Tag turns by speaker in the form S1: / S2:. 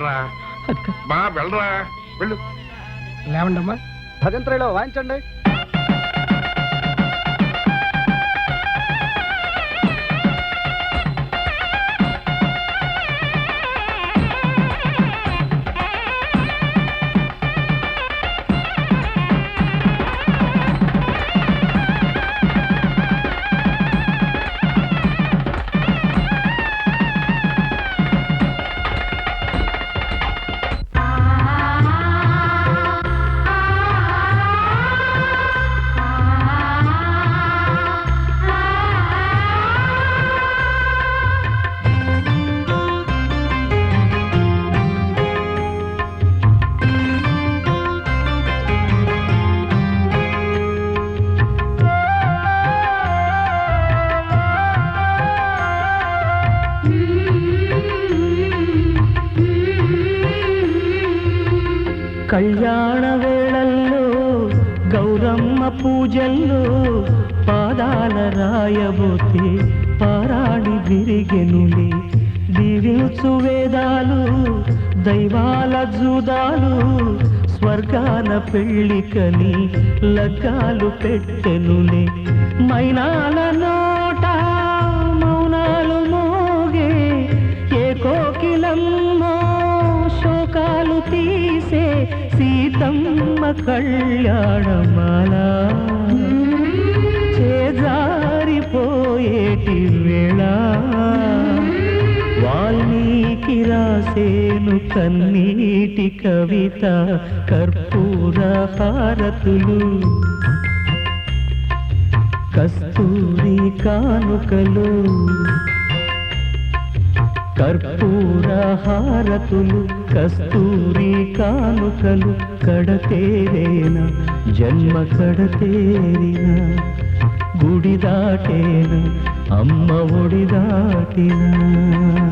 S1: రా. బా వెళ్ళరా. వెళ్ళు.
S2: లేవండమ్మా.
S3: భజంత్రిలో వాయించండి.
S4: కళ్యాణ వేళల్లో గౌరమ్మ పూజల్లో పాదాల రాయబోతే పారాడి విరిగెనులే. దీవించు వేదాలు దైవాల జూదాలు స్వర్గాన పెళ్ళికని లగ్గాలు పెట్టెనులే. మైనాలను శోకాలు తీసే సీతమ్మ కళ్యాణమాల. చేజారిపోయేటి వేళ. వాల్మీకి రాసేను కన్నీటి కవిత కర్పూర హారతులు. కస్తూరి కానుకలు కర్పూర హారతులు కస్తూరి కానుకలు కడతేరేన జన్మ కడతేరిన. గుడి దాటేన అమ్మ ఒడి దాటినా.